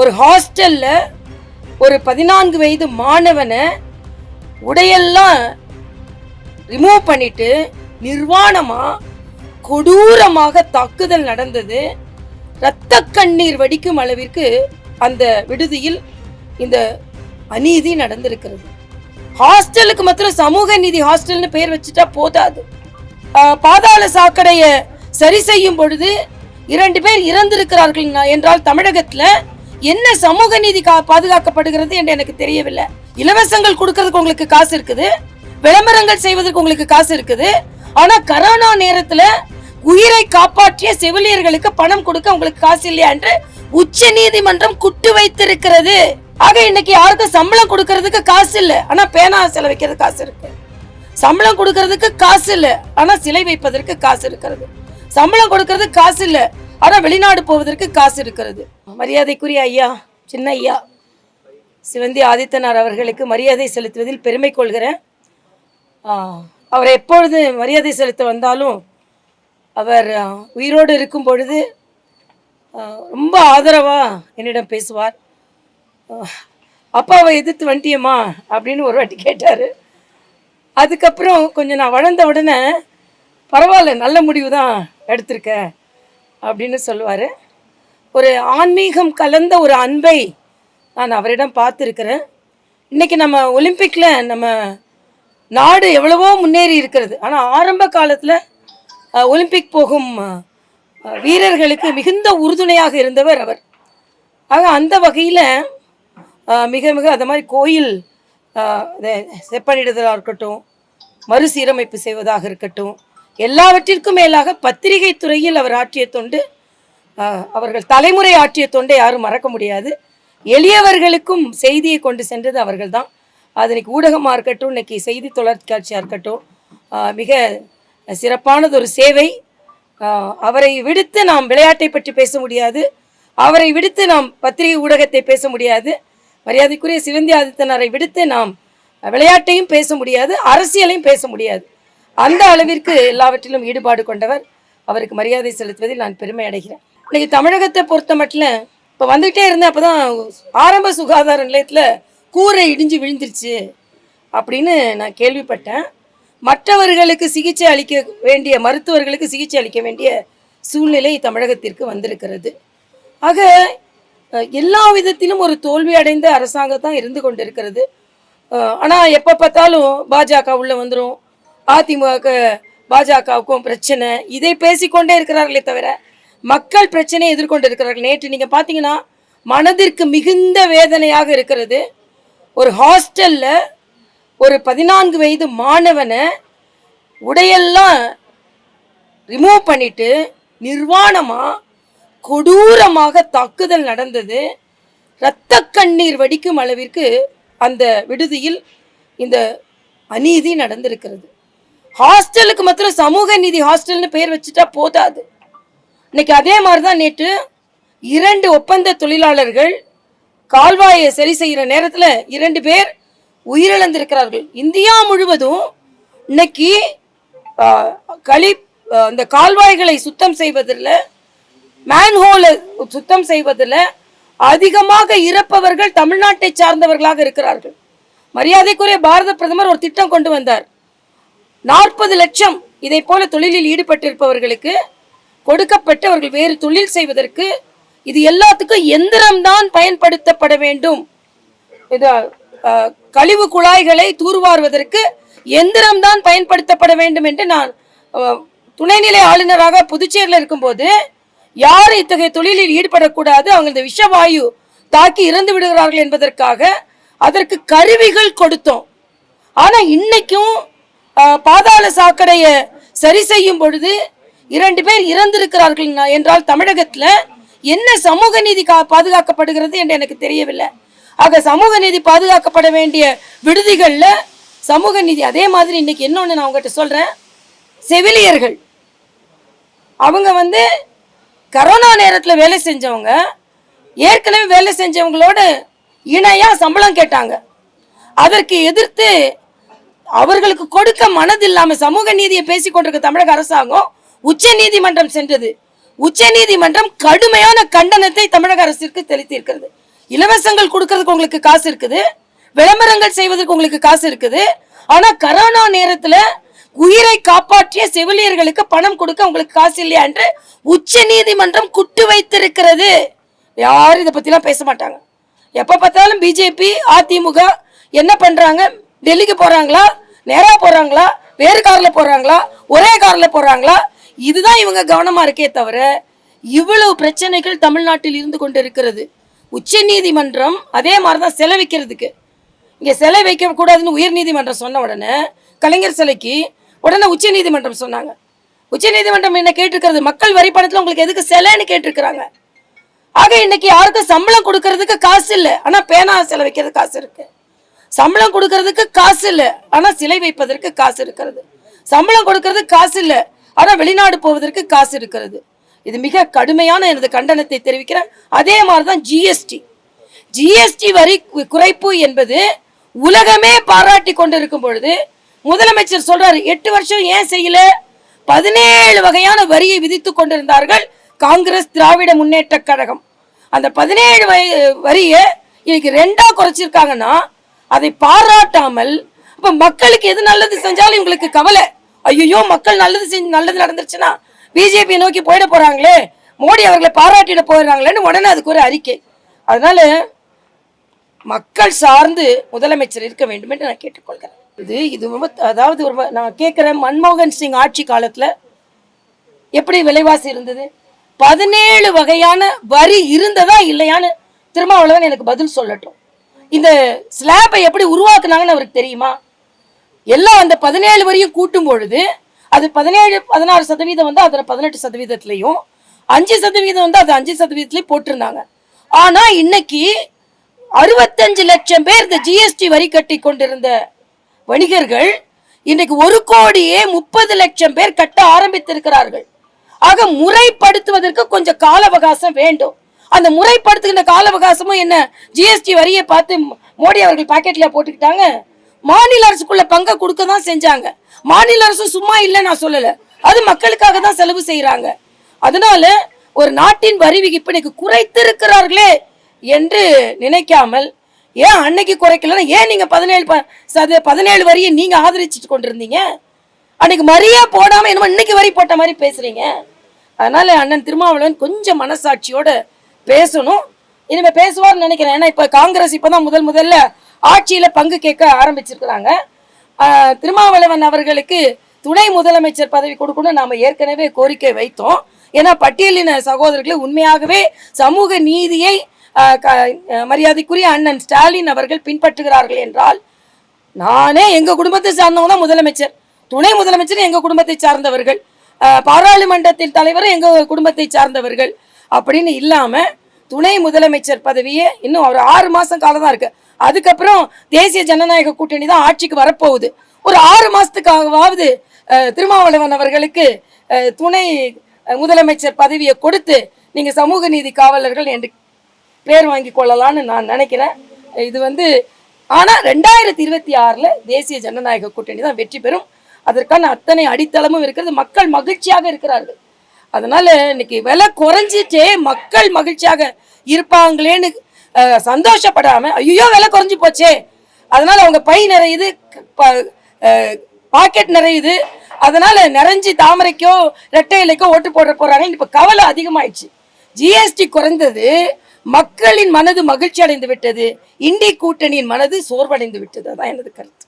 ஒரு ஹாஸ்டல்ல ஒரு பதினான்கு வயது மாணவனை உடையெல்லாம் ரிமூவ் பண்ணிட்டு நிர்வாணமா கொடூரமாக தாக்குதல் நடந்தது. இரத்த கண்ணீர் வடிக்கும் அளவிற்கு அந்த விடுதியில் இந்த அநீதி நடந்திருக்கிறது. ஹாஸ்டலுக்கு மாத்திரம் சமூக நீதி ஹாஸ்டல்னு பேர் வச்சுட்டா போதாது. பாதாள சாக்கடையை சரி செய்யும் பொழுது இரண்டு பேர் இறந்திருக்கிறார்கள் என்றால் தமிழகத்தில் என்ன சமூக நீதி கா- பாதுகாக்கப்படுகிறது என்று எனக்கு தெரியவில்லை. இலவசங்கள் கொடுக்கறதுக்கு உங்களுக்கு காசு இருக்குது. விளம்பரங்கள் செய்வதற்கு உங்களுக்கு காசு இருக்குது. ஆனா கரோனா நேரத்துல உயிரை காப்பாற்றிய செவிலியர்களுக்கு பணம் கொடுக்க உங்களுக்கு காசு இல்லையா என்று உச்ச நீதிமன்றம் குட்டு வைத்திருக்கிறது. ஆக இன்னைக்கு யாருக்கும் சம்பளம் கொடுக்கறதுக்கு காசு இல்ல. ஆனா பேனா சிலை வைக்கிறது காசு இருக்கு. சம்பளம் கொடுக்கறதுக்கு காசு இல்ல. ஆனா சிலை வைப்பதற்கு காசு இருக்கிறது. சம்பளம் கொடுக்கறதுக்கு காசு இல்லை. ஆனால் வெளிநாடு போவதற்கு காசு இருக்கிறது. மரியாதைக்குரிய ஐயா சின்ன ஐயா சிவந்தி ஆதித்தனார் அவர்களுக்கு மரியாதை செலுத்துவதில் பெருமை கொள்கிறேன். அவர் எப்பொழுது மரியாதை செலுத்த வந்தாலும் அவர் உயிரோடு இருக்கும் பொழுது ரொம்ப ஆதரவா என்னிடம் பேசுவார். அப்பாவை எதிர்த்து வந்துட்டியம்மா அப்படின்னு ஒரு வாட்டி கேட்டார். அதுக்கப்புறம் கொஞ்சம் நான் வளர்ந்த உடனே பரவாயில்ல நல்ல முடிவு தான் எடுத்திருக்கேன். அப்படின்னு சொல்லுவார். ஒரு ஆன்மீகம் கலந்த ஒரு அன்பை நான் அவரிடம் பார்த்துருக்கிறேன். இன்றைக்கி நம்ம ஒலிம்பிக்கில் நம்ம நாடு எவ்வளவோ முன்னேறி இருக்கிறது. ஆனால் ஆரம்ப காலத்தில் ஒலிம்பிக் போகும் வீரர்களுக்கு மிகுந்த உறுதுணையாக இருந்தவர் அவர். ஆக அந்த வகையில் மிக மிக அது மாதிரி கோயில் செப்பனிடுதலாக இருக்கட்டும் மறுசீரமைப்பு செய்வதாக இருக்கட்டும் எல்லாவற்றிற்கும் மேலாக பத்திரிகை துறையில் அவர் ஆற்றிய தொண்டு அவர்கள் தலைமுறை ஆற்றிய தொண்டை யாரும் மறக்க முடியாது. எளியவர்களுக்கும் செய்தியை கொண்டு சென்றது அவர்கள்தான். அது இன்னைக்கு ஊடகமாக இருக்கட்டும் இன்னைக்கு செய்தி தொலைக்காட்சியாக இருக்கட்டும் மிக சிறப்பானதொரு சேவை. அவரை விடுத்து நாம் விளையாட்டை பற்றி பேச முடியாது. அவரை விடுத்து நாம் பத்திரிகை ஊடகத்தை பேச முடியாது. மரியாதைக்குரிய சிவந்தி ஆதித்தனாரை விடுத்து நாம் விளையாட்டையும் பேச முடியாது அரசியலையும் பேச முடியாது. அந்த அளவிற்கு எல்லாவற்றிலும் ஈடுபாடு கொண்டவர். அவருக்கு மரியாதை செலுத்துவதில் நான் பெருமை அடைகிறேன். இன்னைக்கு தமிழகத்தை பொறுத்த மட்டும் இப்போ வந்துகிட்டே இருந்தேன் அப்போ தான் ஆரம்ப சுகாதார நிலையத்தில் கூரை இடிஞ்சு விழுந்துருச்சு அப்படின்னு நான் கேள்விப்பட்டேன். மற்றவர்களுக்கு சிகிச்சை அளிக்க வேண்டிய மருத்துவர்களுக்கு சிகிச்சை அளிக்க வேண்டிய சூழ்நிலை தமிழகத்திற்கு வந்திருக்கிறது. ஆக எல்லா விதத்திலும் ஒரு தோல்வி அடைந்த அரசாங்கம் தான் இருந்து கொண்டிருக்கிறது. ஆனால் எப்போ பார்த்தாலும் பாஜக உள்ளே வந்துடும் அதிமுக பாஜகவுக்கும் பிரச்சனை. இதை பேசிக்கொண்டே இருக்கிறார்களே தவிர மக்கள் பிரச்சனையை எதிர்கொண்டு இருக்கிறார்கள் நேற்று நீங்கள் பார்த்தீங்கன்னா மனதிற்கு மிகுந்த வேதனையாக இருக்கிறது. ஒரு ஹாஸ்டல்ல ஒரு பதினான்கு வயது மாணவனை உடையெல்லாம் ரிமூவ் பண்ணிட்டு நிர்வாணமாக கொடூரமாக தாக்குதல் நடந்தது. இரத்த கண்ணீர் வடிக்கும் அளவிற்கு அந்த விடுதியில் இந்த அநீதி நடந்திருக்கிறது. ஹாஸ்டலுக்கு மாத்திரம் சமூக நீதி ஹாஸ்டல்னு பேர் வச்சுட்டா போதாது. இன்னைக்கு அதே மாதிரி தான் நேற்று இரண்டு ஒப்பந்த தொழிலாளர்கள் கால்வாயை சரி செய்கிற நேரத்தில் இரண்டு பேர் உயிரிழந்திருக்கிறார்கள். இந்தியா முழுவதும் இன்னைக்கு களி அந்த கால்வாய்களை சுத்தம் செய்வதில் மேன்ஹோலை சுத்தம் செய்வதில் அதிகமாக இறப்பவர்கள் தமிழ்நாட்டை சார்ந்தவர்களாக இருக்கிறார்கள். மரியாதைக்குரிய பாரத பிரதமர் ஒரு திட்டம் கொண்டு வந்தார். நாற்பது லட்சம் இதை போல தொழிலில் ஈடுபட்டிருப்பவர்களுக்கு கொடுக்கப்பட்டு அவர்கள் வேறு தொழில் செய்வதற்கு இது எல்லாத்துக்கும் எந்திரம்தான் பயன்படுத்தப்பட வேண்டும். இது கழிவு குழாய்களை தூர்வாருவதற்கு எந்திரம்தான் பயன்படுத்தப்பட வேண்டும் என்று நான் துணைநிலை ஆளுநராக புதுச்சேரியில் இருக்கும்போது யார் இத்தகைய தொழிலில் ஈடுபடக்கூடாது அவங்க இந்த விஷவாயு தாக்கி இறந்து விடுகிறார்கள் என்பதற்காக அதற்கு கருவிகள் கொடுத்தோம். ஆனால் இன்னைக்கும் பாதாள சாக்கடையை சரி செய்யும் பொழுது இரண்டு பேர் இறந்திருக்கிறார்கள் என்றால் தமிழகத்தில் என்ன சமூக நீதி கா- பாதுகாக்கப்படுகிறது என்று எனக்கு தெரியவில்லை. ஆக சமூக நீதி பாதுகாக்கப்பட வேண்டிய விடுதிகளில் சமூக நீதி அதே மாதிரி இன்னைக்கு இன்னொன்று நான் உங்ககிட்ட சொல்கிறேன் செவிலியர்கள். அவங்க வந்து கரோனா நேரத்தில் வேலை செஞ்சவங்க ஏற்கனவே வேலை செஞ்சவங்களோட இணையாக சம்பளம் கேட்டாங்க. அதற்கு எதிர்த்து அவர்களுக்கு கொடுக்க மனதில்லாம சமூக நீதியை பேசிக் கொண்டிருக்க தமிழக அரசாங்கம் உச்ச நீதிமன்றம் சென்றது. உச்ச நீதிமன்றம் கடுமையான கண்டனத்தை தமிழக அரசிற்கு தெளித்திருக்கிறது. இலவசங்கள் கொடுக்கறதுக்கு உங்களுக்கு காசு இருக்குது. விளம்பரங்கள் செய்வதற்கு உங்களுக்கு காசு இருக்குது. ஆனா கரோனா நேரத்துல உயிரை காப்பாற்றிய செவிலியர்களுக்கு பணம் கொடுக்க உங்களுக்கு காசு இல்லையா என்று உச்ச நீதிமன்றம் குட்டு வைத்திருக்கிறது. யாரும் இதை பத்திலாம் பேச மாட்டாங்க. எப்ப பார்த்தாலும் பிஜேபி அதிமுக என்ன பண்றாங்க? டெல்லிக்கு போகிறாங்களா நேராக போகிறாங்களா வேறு காரில் போகிறாங்களா ஒரே காரில் போகிறாங்களா இதுதான் இவங்க கவனமாக இருக்கே தவிர இவ்வளவு பிரச்சனைகள் தமிழ்நாட்டில் இருந்து கொண்டு இருக்கிறது உச்ச நீதிமன்றம் அதே மாதிரி தான் சிலை வைக்கிறதுக்கு இங்கே சிலை வைக்க கூடாதுன்னு உயர் நீதிமன்றம் சொன்ன உடனே கலைஞர் சிலைக்கு உடனே உச்ச நீதிமன்றம் சொன்னாங்க. உச்ச நீதிமன்றம் என்ன கேட்டிருக்கிறது? மக்கள் வரி பணத்தில் உங்களுக்கு எதுக்கு சிலைன்னு கேட்டிருக்கிறாங்க. ஆக இன்னைக்கு யாருக்கும் சம்பளம் கொடுக்கறதுக்கு காசு இல்லை. ஆனால் பேனா சிலை வைக்கிறது காசு இருக்குது சம்பளம் கொடுக்கறதுக்கு காசு இல்லை. ஆனால் சிலை வைப்பதற்கு காசு இருக்கிறது. சம்பளம் கொடுக்கறது காசு இல்லை. ஆனால் வெளிநாடு போவதற்கு காசு இருக்கிறது. இது மிக கடுமையான எனது கண்டனத்தை தெரிவிக்கிறேன். அதே மாதிரி தான் ஜிஎஸ்டி ஜிஎஸ்டி வரி குறைப்பு என்பது உலகமே பாராட்டி கொண்டிருக்கும் பொழுது முதலமைச்சர் சொல்றாரு எட்டு வருஷம் ஏன் செய்யல? பதினேழு வகையான வரியை விதித்து கொண்டிருந்தார்கள் காங்கிரஸ் திராவிட முன்னேற்ற கழகம். அந்த பதினேழு வரியை இன்னைக்கு ரெண்டா குறைச்சிருக்காங்கன்னா அதை பாராட்டாமல் அப்ப மக்களுக்கு எது நல்லது செஞ்சாலும் இவங்களுக்கு கவலை. ஐயோ மக்கள் நல்லது செஞ்சு நல்லது நடந்துருச்சுன்னா பிஜேபி நோக்கி போயிட போறாங்களே மோடி அவர்களை பாராட்டிட போயிடுறாங்களேன்னு உடனே அதுக்கு ஒரு அறிக்கை. அதனால மக்கள் சார்ந்து முதலமைச்சர் இருக்க வேண்டும் என்று நான் கேட்டுக்கொள்கிறேன். இது இது ரொம்ப அதாவது ஒரு நான் கேட்கிறேன் மன்மோகன் சிங் ஆட்சி காலத்துல எப்படி விலைவாசி இருந்தது? பதினேழு வகையான வரி இருந்ததா இல்லையான்னு திருமாவளவன் எனக்கு பதில் சொல்லட்டும். இந்த ஸ்லாபை எப்படி உருவாக்குனாங்கன்னு அவருக்கு தெரியுமா? எல்லாம் அந்த பதினேழு வரையும் கூட்டும் பொழுது அது பதினேழு பதினாறு சதவீதம் வந்து அதில் பதினெட்டு சதவீதத்துலையும் அஞ்சு சதவீதம் வந்து அது அஞ்சு சதவீதத்துலேயும் போட்டிருந்தாங்க. ஆனால் இன்னைக்கு அறுபத்தஞ்சு லட்சம் பேர் இந்த ஜிஎஸ்டி வரி கட்டி கொண்டிருந்த வணிகர்கள் இன்னைக்கு ஒரு கோடியே முப்பது லட்சம் பேர் கட்ட ஆரம்பித்திருக்கிறார்கள். ஆக முறைப்படுத்துவதற்கு கொஞ்சம் கால அவகாசம் வேண்டும். அந்த முறைப்படுத்துகின்ற கால அவகாசமும் என்ன ஜிஎஸ்டி வரியை பார்த்து மோடி அவர்கள் பாக்கெட்ல போட்டுக்கிட்டாங்க. மாநில அரசுக்குள்ள பங்கை கொடுக்க தான் செஞ்சாங்க. மாநில அரசு சும்மா இல்லை நான் சொல்லல. அது மக்களுக்காக தான் செலவு செய்யறாங்க அதனால ஒரு நாட்டின் வரி விகிப்பு இன்னைக்கு குறைத்திருக்கிறார்களே என்று நினைக்காமல் ஏன் அன்னைக்கு குறைக்கலன்னா ஏன் நீங்க பதினேழு ப- சத பதினேழு வரியை நீங்க ஆதரிச்சுட்டு கொண்டிருந்தீங்க? அன்னைக்கு மரியா போடாம என்னமோ இன்னைக்கு வரி போட்ட மாதிரி பேசுறீங்க. அதனால அண்ணன் திருமாவளவன் கொஞ்சம் மனசாட்சியோட பேசணும். இனிமே பேசுவார்னு நினைக்கிறேன். ஏன்னா இப்போ காங்கிரஸ் இப்போ தான் முதல் முதல்ல ஆட்சியில் பங்கு கேட்க ஆரம்பிச்சிருக்கிறாங்க. திருமாவளவன் அவர்களுக்கு துணை முதலமைச்சர் பதவி கொடுக்கணும்னு நாம் ஏற்கனவே கோரிக்கை வைத்தோம். ஏன்னா பட்டியலின சகோதரர்களை உண்மையாகவே சமூக நீதியை க- மரியாதைக்குரிய அண்ணன் ஸ்டாலின் அவர்கள் பின்பற்றுகிறார்கள் என்றால் நானே எங்கள் குடும்பத்தை சார்ந்தவங்க தான் முதலமைச்சர். துணை முதலமைச்சர் எங்கள் குடும்பத்தை சார்ந்தவர்கள். பாராளுமன்றத்தின் தலைவரும் எங்கள் குடும்பத்தை சார்ந்தவர்கள். அப்படின்னு இல்லாமல் துணை முதலமைச்சர் பதவியே இன்னும் ஒரு ஆறு மாதம் காலம் தான் இருக்குது அதுக்கப்புறம் தேசிய ஜனநாயக கூட்டணி தான் ஆட்சிக்கு வரப்போகுது. ஒரு ஆறு மாதத்துக்காகவாவது திருமாவளவன் அவர்களுக்கு துணை முதலமைச்சர் பதவியை கொடுத்து நீங்கள் சமூக நீதி காவலர்கள் என்று பேர் வாங்கி கொள்ளலாம்னு நான் நினைக்கிறேன். இது வந்து ஆனால் ரெண்டாயிரத்தி இருபத்தி ஆறில் தேசிய ஜனநாயக கூட்டணி தான் வெற்றி பெறும். அதற்கான அத்தனை அடித்தளமும் இருக்கிறது. மக்கள் மகிழ்ச்சியாக இருக்கிறார்கள். அதனால இன்னைக்கு விலை குறைஞ்சிட்டே மக்கள் மகிழ்ச்சியாக இருப்பாங்களேன்னு சந்தோஷப்படாம ஐயோ விலை குறைஞ்சி போச்சே. அதனால அவங்க பை நிறையுது பாக்கெட் நிறையுது. அதனால நிறைஞ்சி தாமரைக்கோ ரெட்டை இலைக்கோ ஓட்டு போட போறாங்க. இப்ப கவலை அதிகமாயிடுச்சு. ஜிஎஸ்டி குறைந்தது மக்களின் மனது மகிழ்ச்சி அடைந்து விட்டது இண்டி கூட்டணியின் மனது சோர்வடைந்து விட்டது. அதான் எனது கருத்து.